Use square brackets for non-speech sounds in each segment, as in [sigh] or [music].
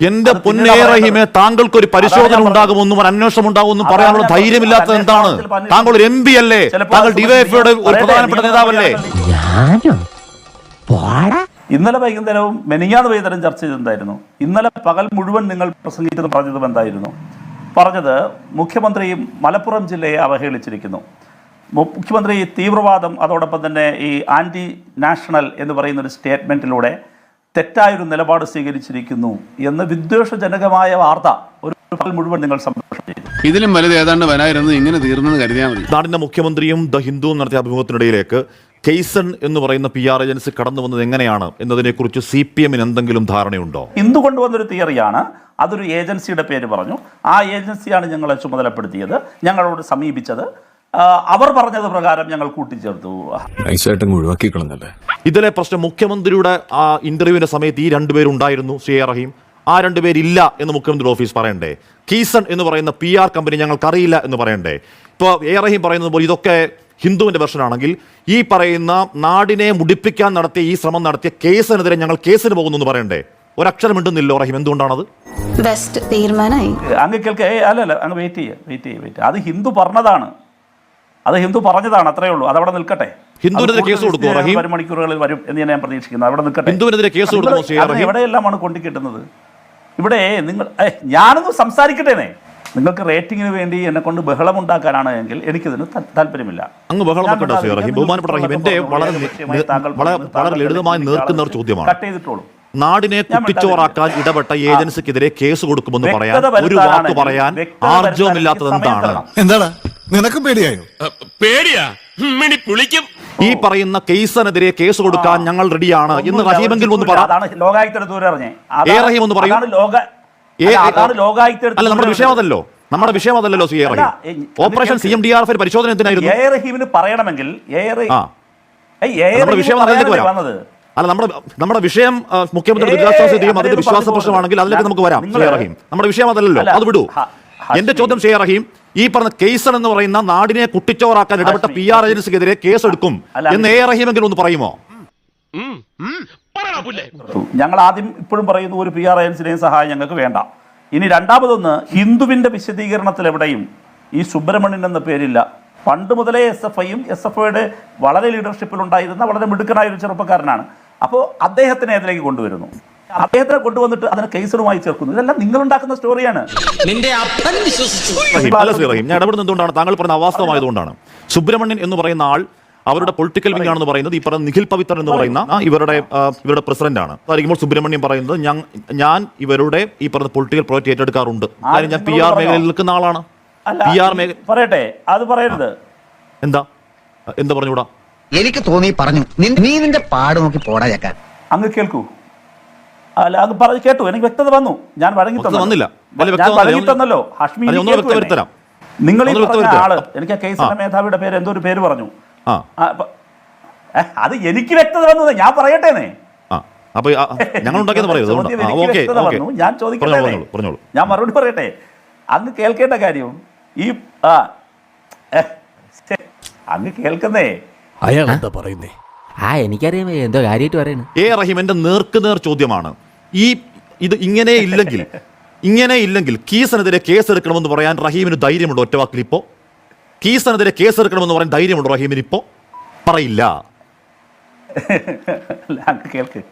എന്റെ അത് പിന്നീടാ പൊന്നേ റഹീമെ പറയുന്നത്. താങ്കൾക്ക് ഒരു പരിശോധന ഉണ്ടാകുമെന്നും ഒരു അന്വേഷണം ഉണ്ടാകുമെന്നും പറയാനുള്ള ധൈര്യമില്ലാത്ത ധൈര്യമില്ലാത്തത് എന്താണ്? താങ്കൾ ഒരു എം പി അല്ലേ? താങ്കൾ ഡിവൈഎഫ്ഐയുടെ ഒരു പ്രധാനപ്പെട്ട നേതാവല്ലേ? ഇന്നലെ വൈകുന്നേരവും മെനിഞ്ഞാന്ന് വൈകുന്നേരം ചർച്ച ചെയ്തിട്ടുണ്ടായിരുന്നു ഇന്നലെ പകൽ മുഴുവൻ നിങ്ങൾ പ്രസംഗിച്ചത് പറഞ്ഞതും എന്തായിരുന്നു? പറഞ്ഞത് മുഖ്യമന്ത്രി മലപ്പുറം ജില്ലയെ അവഹേളിച്ചിരിക്കുന്നു. മുഖ്യമന്ത്രി തീവ്രവാദം അതോടൊപ്പം തന്നെ ഈ ആന്റി നാഷണൽ എന്ന് പറയുന്ന ഒരു സ്റ്റേറ്റ്മെന്റിലൂടെ തെറ്റായൊരു നിലപാട് സ്വീകരിച്ചിരിക്കുന്നു എന്ന് വിദ്വേഷജനകമായ വാർത്ത ഒരു മുഴുവൻ നിങ്ങൾ സംപ്രേഷണം ചെയ്തു. ഇതിലും വലുത് ഏതാണ്ട് വരായിരുന്നു ഇങ്ങനെ തീർന്നെന്ന് കരുതിയാൽ മതി. നാടിന്റെ മുഖ്യമന്ത്രിയും ദ ഹിന്ദുവും നടത്തിയ അഭിമുഖത്തിനിടയിലേക്ക് കെയ്സൺ എന്ന് പറയുന്ന പി ആർ ഏജൻസി കടന്നു വന്നത് എങ്ങനെയാണ് എന്നതിനെക്കുറിച്ച് സി പി എമ്മിന് എന്തെങ്കിലും ധാരണയുണ്ടോ? ഹിന്ദു കൊണ്ടുവന്നൊരു തിയറിയാണ്. അതൊരു ഏജൻസിയുടെ പേര് പറഞ്ഞു. ആ ഏജൻസിയാണ് ഞങ്ങളെ ചുമതലപ്പെടുത്തിയത്. ഞങ്ങളോട് സമീപിച്ചത്. അവർ പറഞ്ഞത് പ്രകാരം ഞങ്ങൾ കൂട്ടിച്ചേർത്തു. ഇതിലെ പ്രശ്നം മുഖ്യമന്ത്രിയുടെ ആ ഇന്റർവ്യൂവിന്റെ സമയത്ത് ഈ രണ്ടുപേരുണ്ടായിരുന്നു ശ്രീ എ റഹീം. ആ രണ്ടുപേരില്ല എന്ന് മുഖ്യമന്ത്രി ഓഫീസ് പറയണ്ടേ? കീസൺ എന്ന് പറയുന്ന പി ആർ കമ്പനി ഞങ്ങൾക്കറിയില്ല എന്ന് പറയണ്ടേ? ഇപ്പോൾ എ റഹീം പറയുന്നത് പോലെ ഇതൊക്കെ ഹിന്ദുവിന്റെ വെർഷനാണെങ്കിൽ ഈ പറയുന്ന നാടിനെ മുടിപ്പിക്കാൻ നടത്തിയ ഈ ശ്രമം നടത്തിയ കേസിനെതിരെ ഞങ്ങൾ കേസിന് പോകുന്നു എന്ന് പറയണ്ടേ? ഒരക്ഷരം മിണ്ടുന്നില്ലോ റഹീം എന്തുകൊണ്ടാണത്? ബെസ്റ്റ് തീരുമാനമായി. അങ്ങ് കേൾക്ക അല്ല അല്ലല്ല അങ്ങ് വെയിറ്റ് ചെയ്യുക വെയിറ്റ് ചെയ്യുക വെയിറ്റ് അത് ഹിന്ദു പറഞ്ഞതാണ്. അത് ഹിന്ദു പറഞ്ഞതാണ് അത്രേ ഉള്ളൂ. അതവിടെ അവിടെ നിൽക്കട്ടെ. ഹിന്ദുവിനെതിരെ കേസ് കൊടുക്കും റഹീം? വരും മണിക്കൂറുകളിൽ വരും എന്ന് ഞാൻ പ്രതീക്ഷിക്കുന്നു. അവിടെ നിൽക്കട്ടെ. ഹിന്ദുവിനെതിരെ കേസ് കൊടുക്കും? എവിടെയെല്ലാമാണ് കൊണ്ടിക്കിട്ടുന്നത്? ഇവിടെ നിങ്ങൾ ഞാനൊന്നും സംസാരിക്കട്ടേനെ നിങ്ങൾക്ക് റേറ്റിംഗിന് വേണ്ടി എന്നെ കൊണ്ട് ബഹളം ഉണ്ടാക്കാനാണ് എങ്കിൽ എനിക്കിതിന് താല്പര്യമില്ല. അങ്ങ് ബഹളം ബഹുമാനപ്പെട്ട റഹീം എന്റെ വളരെ വളരെ ലളിതമായി തന്നെ നീർക്കുന്ന ഒരു ചോദ്യമാണ്. കട്ട് ചെയ്തിട്ടുള്ളൂ നാടിനെ കുട്ടിച്ചോറാക്കാൻ ഇടപെട്ട ഏജൻസിക്കെതിരെ കേസ് കൊടുക്കുമെന്ന് പറയാൻ ഒരു വാക്ക് പറയാൻ ആർജവമില്ലാത്തത് എന്താണ്? എന്താണ്? നിനക്കും പേടിയായോ? പേടിയാ? മിണി പുളിക്കും. ഈ പറയുന്ന കേസിനെതിരെ കേസ് കൊടുക്കാൻ ഞങ്ങൾ റെഡിയാണ് എന്ന് റഹീമെങ്കിൽ റഹീമെങ്കിലും ഒന്ന് അല്ല, നമ്മുടെ വിഷയം അതല്ലോ നമ്മുടെ വിഷയം അതല്ലല്ലോ C. A. Raheem. Operation C. M. D. R. F പരിശോധന എന്തിനായിരുന്നു? എ. റഹീമിന് പറയണമെങ്കിൽ നമ്മുടെ വിഷയം വരാം. അല്ല നമ്മുടെ നമ്മുടെ വിഷയം മുഖ്യമന്ത്രി ദുരിതാശ്വാസ നിധിയും അതിന്റെ അതിലേക്ക് വിശ്വാസ പ്രശ്നമാണെങ്കിൽ അതിലേക്ക് നമുക്ക് വരാം സി. ഷെയർ റഹീം. നമ്മുടെ വിഷയം അതല്ലല്ലോ അത് വിടൂ. എന്റെ ചോദ്യം ഷെയർ റഹീം ഈ പറഞ്ഞ കേസർ എന്ന് പറയുന്ന നാടിനെ കുട്ടിച്ചോറാക്കാൻ ഇടപെട്ട. പി ആർ ഏജൻസിക്കെതിരെ കേസെടുക്കും. എന്ന് എ റഹീമെങ്കിലും ഒന്ന് പറയുമോ? ഞങ്ങൾ ആദ്യം ഇപ്പോഴും പറയുന്നു ഒരു പി ആർ ഏജൻസിനെയും സഹായം ഞങ്ങൾക്ക് വേണ്ട. ഇനി രണ്ടാമതൊന്ന് ഹിന്ദുവിന്റെ വിശദീകരണത്തിൽ എവിടെയും ഈ സുബ്രഹ്മണ്യൻ എന്ന പേരില്ല. പണ്ട് മുതലേ എസ് എഫ് ഐയും എസ് എഫ് ഐയുടെ വളരെ ലീഡർഷിപ്പിൽ ഉണ്ടായിരുന്ന വളരെ മിടുക്കനായ ഒരു ചെറുപ്പക്കാരനാണ്. അപ്പോൾ അദ്ദേഹത്തിനെ അതിലേക്ക് കൊണ്ടുവരുന്നു. അദ്ദേഹത്തിനെ കൊണ്ടുവന്നിട്ട് അതിനെ കേസുകളുമായി ചേർക്കുന്നു. ഇതെല്ലാം നിങ്ങൾ ഉണ്ടാക്കുന്ന സ്റ്റോറിയാണ് നിന്റെ ഞാൻ ഇടപെടുന്നത് എന്തുകൊണ്ടാണ്? താങ്കൾ പറഞ്ഞ അവാസ്തവമായതുകൊണ്ടാണ്. സുബ്രഹ്മണ്യൻ എന്ന് പറയുന്ന ആൾ അവരുടെ പൊളിറ്റിക്കൽ വിങ് ആണെന്ന് പറയുന്നത് ഈ പറഞ്ഞ നിഖിൽ പവിത്രൻ എന്ന് പറയുന്ന ആ, ഇവരുടെ ഇവരുടെ പ്രസിഡന്റ് ആണ്. അതായിരിക്കുമ്പോൾ സുബ്രഹ്മണ്യൻ പറയുന്നത് ഞാൻ- ഞാൻ ഇവരുടെ ഈ പറഞ്ഞ പൊളിറ്റിക്കൽ പ്രോജക്റ്റ് ഏറ്റെടുക്കാറുണ്ട്. കാര്യം ഞാൻ പി ആർ മേഖലയിൽ നിൽക്കുന്ന ആളാണ്. അല്ല പി ആർ മേഖല പറയട്ടെ അത് പറയരുത്. എന്താ? എന്താ പറഞ്ഞുകൂടാ? എനിക്ക് തോന്നി പറഞ്ഞു നീ നിന്റെ പാട് നോക്കി പോടാ ചേക്കാൻ അങ്ങ് കേൾക്കൂ. അല്ല അത് പറഞ്ഞു കേട്ടു. എനിക്ക് വ്യക്തത വന്നു. ഞാൻ വഴങ്ങി തന്നല്ലോ. ഞാൻ വഴങ്ങി. തന്നല്ലോ. ഹഷ്മി. നിങ്ങൾ ഈ പറഞ്ഞ ആൾ എനിക്ക് ആ കേസിന്റെ ആ. മേധാവിയുടെ പേര് എന്തോ ഒരു പേര് പറഞ്ഞു. അത് എനിക്ക് വ്യക്തത വന്നത് ഞാൻ പറയട്ടേന്നേ. [laughs] ഞാൻ ചോദിക്കട്ടെ ഞാൻ മറുപടി പറയട്ടെ. അങ്ങ് കേൾക്കേണ്ട കാര്യം ഈ ആ അങ്ങ് കേൾക്കുന്നേ. അയാൾ എന്താ പറയുന്നേ? ആ എനിക്കറിയാം എന്തോ കാര്യമായിട്ട് പറയുന്നു എ എന്റെ നേർക്ക് നേർ ചോദ്യമാണ്. ഈ ഇത് ഇങ്ങനെ ഇല്ലെങ്കിൽ ഇങ്ങനെ ഇല്ലെങ്കിൽ കീസനെതിരെ കേസ് എടുക്കണമെന്ന് പറയാൻ റഹീമിന് ധൈര്യമുണ്ടോ ഒറ്റവാക്കിൽ ഇപ്പോ? കീസനെതിരെ കേസ് എടുക്കണമെന്ന് പറയാൻ ധൈര്യമുണ്ടോ റഹീമിന് ഇപ്പോ? പറയില്ല. കേൾക്ക്.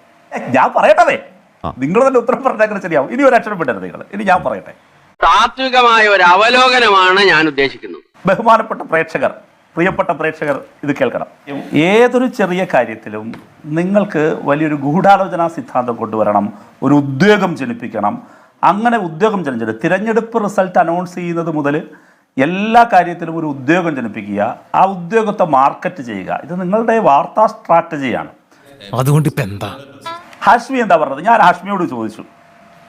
ഞാൻ പറയട്ടെ. നിങ്ങൾ തന്നെ ഉത്തരം പറഞ്ഞാൽ ശരിയാവും. ഇനി ഒരു അക്ഷരം വിടരുത് നിങ്ങൾ ഇനി ഞാൻ പറയട്ടെ. താത്വികമായ ഒരു അവലോകനമാണ് ഞാൻ ഉദ്ദേശിക്കുന്നത്. ബഹുമാനപ്പെട്ട പ്രേക്ഷകർ പ്രിയപ്പെട്ട പ്രേക്ഷകർ ഇത് കേൾക്കണം. ഏതൊരു ചെറിയ കാര്യത്തിലും നിങ്ങൾക്ക് വലിയൊരു ഗൂഢാലോചനാ സിദ്ധാന്തം കൊണ്ടുവരണം ഒരു ഉദ്യോഗം ജനിപ്പിക്കണം. അങ്ങനെ ഉദ്യോഗം ജനിച്ചത് തിരഞ്ഞെടുപ്പ് റിസൾട്ട് അനൗൺസ് ചെയ്യുന്നത് മുതൽ എല്ലാ കാര്യത്തിലും ഒരു ഉദ്യോഗം ജനിപ്പിക്കുക ആ ഉദ്യോഗത്തെ മാർക്കറ്റ് ചെയ്യുക ഇത് നിങ്ങളുടെ വാർത്താ സ്ട്രാറ്റജിയാണ് അതുകൊണ്ട് ഇപ്പം എന്താ? ഹാഷ്മി എന്താ പറഞ്ഞത്? ഞാൻ ഹാഷ്മിയോട് ചോദിച്ചു.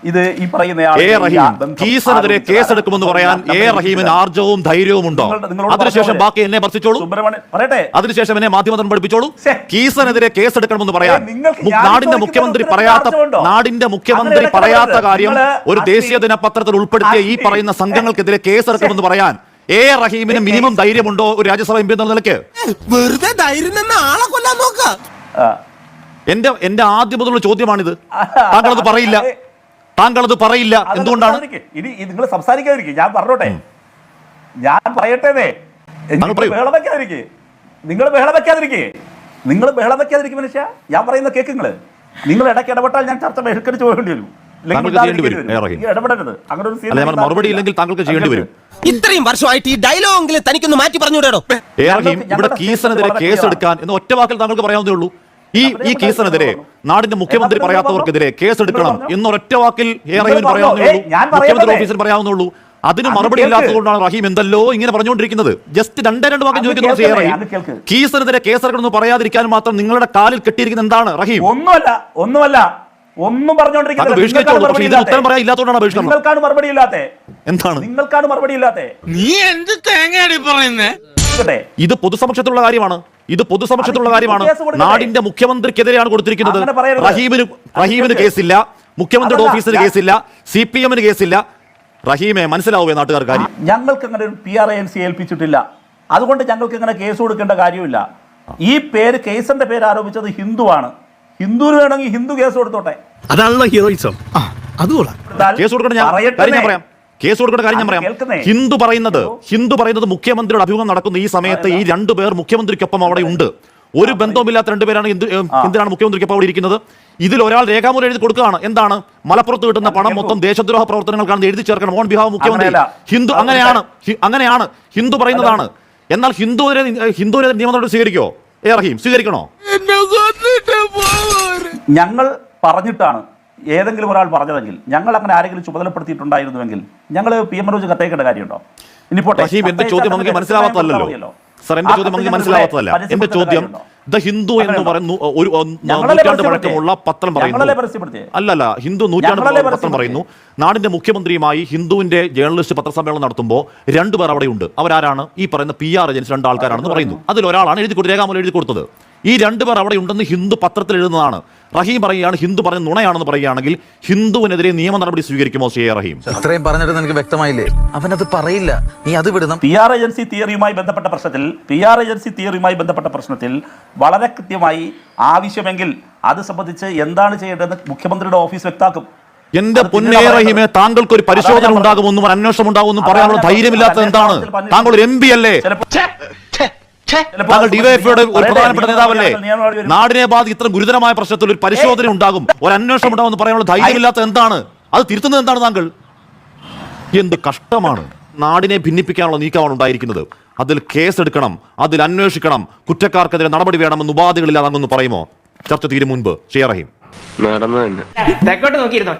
ഇത് ഈ പറയുന്ന കീസനെതിരെ കേസ് എടുക്കുമെന്ന് പറയാൻ എ റഹീമിന് ആർജവും ധൈര്യവും ഉണ്ടോ? അതിനുശേഷം ബാക്കി എന്നെ ഭർത്തിച്ചോളൂ പറയട്ടെ. അതിനുശേഷം എന്നെ മാധ്യമത്തിന് പഠിപ്പിച്ചോളൂ. കീസനെതിരെ കേസെടുക്കണമെന്ന് പറയാൻ നാടിന്റെ മുഖ്യമന്ത്രി പറയാത്ത നാടിന്റെ മുഖ്യമന്ത്രി പറയാത്ത കാര്യം ഒരു ദേശീയ ദിനപത്രത്തിൽ ഉൾപ്പെടുത്തിയ ഈ പറയുന്ന സംഘങ്ങൾക്കെതിരെ കേസ് എടുക്കണമെന്ന് പറയാൻ എ റഹീമിന് മിനിമം ധൈര്യമുണ്ടോ ഒരു രാജ്യസഭ എം പി എന്ന നിലയ്ക്ക്? വെറുതെ ധൈര്യം ആളെ കൊല്ലാൻ നോക്ക. ആ. എന്റെ എന്റെ ആദ്യം മുതലുള്ള ചോദ്യമാണിത്. താങ്കളത് പറയില്ല. താങ്കൾ അത് പറയില്ല എന്തുകൊണ്ടാണ്. ഇനി നിങ്ങൾ സംസാരിക്കാതിരിക്കും. ഞാൻ പറഞ്ഞോട്ടെ. ഞാൻ പറയട്ടേന്നേ. ബഹളം വെക്കാതിരിക്കേ. നിങ്ങൾ ബഹളം വെക്കാതിരിക്കേ. നിങ്ങൾ ബഹളം വെക്കാതിരിക്കും മനുഷ്യ. ഞാൻ പറയുന്ന കേക്ക് നിങ്ങൾ. നിങ്ങൾ ഇടയ്ക്ക് ഇടപെട്ടാൽ ഞാൻ ചർച്ച ബഹിഷ്കരിച്ച് പോകേണ്ടി വരും. മറുപടി ഇല്ലെങ്കിൽ താങ്കൾക്ക് ചെയ്യേണ്ടി വരും. ഇത്രയും വർഷമായിട്ട് ഈ ഡയലോഗെങ്കിലും തനിക്കൊന്ന് മാറ്റി ഞങ്ങൾക്ക് ഇവിടെ ഞങ്ങളുടെ കീസനെതിരെ കേസ് എടുക്കാൻ എന്ന് ഒറ്റ വാക്കിൽ താങ്കൾക്ക് പറയാവുന്നേ ഉള്ളൂ. ഈ ഈ കേസിനെതിരെ നാടിന്റെ മുഖ്യമന്ത്രി പറയാത്തവർക്കെതിരെ കേസെടുക്കണം കേസ് എടുക്കണം നിങ്ങൾ എന്നൊരൊറ്റ വാക്കിൽ പറയാവുന്നേ മുഖ്യമന്ത്രി. ഓഫീസിൽ പറയാവുന്നുള്ളൂ അതിന് മറുപടി. ഇല്ലാത്തതുകൊണ്ടാണ് റഹീം എന്തല്ലോ ഇങ്ങനെ പറഞ്ഞുകൊണ്ടിരിക്കുന്നത്. ജസ്റ്റ് രണ്ടേ രണ്ട് വാക്ക് ചോദിക്കുന്നു കീസിനെതിരെ കേസെടുക്കണമെന്ന് പറയാതിരിക്കാൻ മാത്രം നിങ്ങളുടെ കാലിൽ കെട്ടിയിരിക്കുന്ന എന്താണ് റഹീം? ഒന്നുമല്ല ഒന്നുമല്ല. ഒന്നും പറഞ്ഞോണ്ടിരിക്കുന്നത് മറുപടി ഇല്ലാത്തേ എന്താണ്? നിങ്ങൾക്കാണ് മറുപടി ഇല്ലാത്തേ നീ എന്ത് തേങ്ങയാണ് പറയുന്നേ? കേട്ടെ ഇത് പൊതുസമക്ഷത്തിലുള്ള കാര്യമാണ്. ഇത് പൊതുസമക്ഷത്തിലുള്ള കാര്യമാണ്. നാടിന്റെ മുഖ്യമന്ത്രിക്കെതിരെയാണ് കൊടുത്തിരിക്കുന്നത്. റഹീമിന് റഹീമിന് കേസില്ല. മുഖ്യമന്ത്രിയുടെ ഓഫീസിന് കേസില്ല. സി പി എമ്മിന് കേസില്ല. റഹീമെ മനസ്സിലാവുമേ നാട്ടുകാർ കാര്യം. ഞങ്ങൾക്ക് അങ്ങനെ ഒരു P R A N C ഏൽപ്പിച്ചിട്ടില്ല. അതുകൊണ്ട് ഞങ്ങൾക്ക് ഇങ്ങനെ കേസ് കൊടുക്കേണ്ട കാര്യമില്ല. ഈ പേര് കേസിന്റെ പേര് ആരോപിച്ചത് ഹിന്ദുവാണ്. ഹിന്ദുവിന് വേണമെങ്കിൽ ഹിന്ദു കേസ് കൊടുത്തോട്ടെ? അതാണല്ലോ ഹീറോയിസം. കേസ് കൊടുക്കണം. ഞാൻ പറയാം. കേസ് കൊടുക്കേണ്ട കാര്യം ഞാൻ പറയാം. ഹിന്ദു പറയുന്നത് ഹിന്ദു പറയുന്നത് മുഖ്യമന്ത്രിയുടെ അഭിമുഖം നടക്കുന്ന ഈ സമയത്ത് ഈ രണ്ടു പേർ മുഖ്യമന്ത്രിക്കൊപ്പം അവിടെ ഉണ്ട്. ഒരു ബന്ധവുമില്ലാത്ത രണ്ടുപേരാണ് ഹിന്ദു എന്തിനാണ് മുഖ്യമന്ത്രിക്കൊപ്പം അവിടെ ഇരിക്കുന്നത്. ഇതിൽ ഒരാൾ രേഖാമൂലം എഴുതി കൊടുക്കുകയാണ്. എന്താണ്? മലപ്പുറത്ത് കിട്ടുന്ന പണം. മൊത്തം ദേശദ്രോഹ പ്രവർത്തനങ്ങൾക്കാണ് എഴുതി ചേർക്കണം. ഓൺ ബിഹാവ് മുഖ്യമന്ത്രി. ഹിന്ദു അങ്ങനെയാണ്. അങ്ങനെയാണ്. ഹിന്ദു പറയുന്നതാണ്. എന്നാൽ ഹിന്ദുവിനെ ഹിന്ദുവിനെ നിയമനടപടി സ്വീകരിക്കോ? ഏ റഹീം സ്വീകരിക്കണോ? ഞങ്ങൾ പറഞ്ഞിട്ടാണ് ഏതെങ്കിലും ഒരാൾ പറഞ്ഞതെങ്കിൽ ഞങ്ങൾ അങ്ങനെ ആരെങ്കിലും ചുമതലപ്പെടുത്തിയിട്ടുണ്ടായിരുന്നുവെങ്കിൽ ഞങ്ങൾ പി എം മനോജ് കത്തേക്കേണ്ട കാര്യമുണ്ടോ? ഇനി പോട്ടെ. എന്റെ ചോദ്യം. സർ എന്റെ ചോദ്യം മനസ്സിലാവാത്തതല്ല. എന്റെ ചോദ്യം? ദ ഹിന്ദു എന്ന്? പറയുന്നു ഒരു നൂറ്റാണ്ട്? പഴക്കമുള്ള പത്രം പറയുന്നു. അല്ലല്ല ഹിന്ദു നൂറ്റാണ്ട് പത്രം പറയുന്നു. നാടിന്റെ മുഖ്യമന്ത്രിയുമായി ഹിന്ദുവിന്റെ ജേർണലിസ്റ്റ് പത്രസമ്മേളനം നടത്തുമ്പോൾ രണ്ടുപേർ അവിടെയുണ്ട്. അവരാരാണ്? ഈ പറയുന്ന പി ആർ ഏജൻസി രണ്ട് ആൾക്കാരാണെന്ന് പറയുന്നു. അതിൽ ഒരാളാണ് എഴുതി രേഖാമൂലം എഴുതി കൊടുത്തത് ഈ രണ്ടു പേർ അവിടെ ഉണ്ടെന്ന് ഹിന്ദു പത്രത്തിൽ എഴുതുന്നതാണ്. റഹീം പറയുകയാണ് ഹിന്ദു പറഞ്ഞ നുണയാണെന്ന് പറയുകയാണെങ്കിൽ ഹിന്ദുവിനെതിരെ നിയമ നടപടി സ്വീകരിക്കുമോ സി റഹീം? അത്രയും പറഞ്ഞിട്ട് നിനക്ക് വ്യക്തമായില്ലേ? അവനത് പറയില്ല. നീ അത് വിടുന്ന പി ആർ ഏജൻസി തിയറിയുമായി ബന്ധപ്പെട്ട പ്രശ്നത്തിൽ പി ആർ ഏജൻസി തിയറിയുമായി ബന്ധപ്പെട്ട പ്രശ്നത്തിൽ വളരെ കൃത്യമായി ആവശ്യമെങ്കിൽ അത് സംബന്ധിച്ച് എന്താണ് ചെയ്യേണ്ടതെന്ന് മുഖ്യമന്ത്രിയുടെ ഓഫീസ് വ്യക്താക്കും എന്റെ പൊന്നേ റഹീമേ താങ്കൾക്ക് ഒരു പരിശോധന ഉണ്ടാകുമെന്നും ഒരു അന്വേഷണം ഉണ്ടാകുമെന്നും പറയാനുള്ള ധൈര്യമില്ലാത്തത് എന്താണ്? താങ്കൾ ഒരു എം പി അല്ലേ? താങ്കൾ ഡിവൈഎഫ്ഐയുടെ ഒരു പ്രധാനപ്പെട്ട നേതാവല്ലേ. നാടിനെ ബാധി ഇത്ര ഗുരുതരമായ പ്രശ്നത്തിൽ ഒരു പരിശോധന ഉണ്ടാകും. ഒരു അന്വേഷണം ഉണ്ടാകുമെന്ന് പറയാനുള്ള ധൈര്യമില്ലാത്ത എന്താണ്? അത് തിരുത്തുന്നത് എന്താണ് താങ്കൾ? എന്ത് കഷ്ടമാണ് നാടിനെ ഭിന്നിപ്പിക്കാനുള്ള നീക്കമാണ് ഉണ്ടായിരിക്കുന്നത്. അതിൽ കേസെടുക്കണം അതിൽ അന്വേഷിക്കണം കുറ്റക്കാർക്കെതിരെ നടപടി വേണമെന്ന് ഉപാധികളില്ലാതെ അങ്ങൊന്ന് പറയുമോ? ചർച്ച തീരും മുൻപ്. ഷെയർ റഹീം. നടന്നു തന്നെ. തെക്കോട്ട് നോക്കിയിരുന്നോ?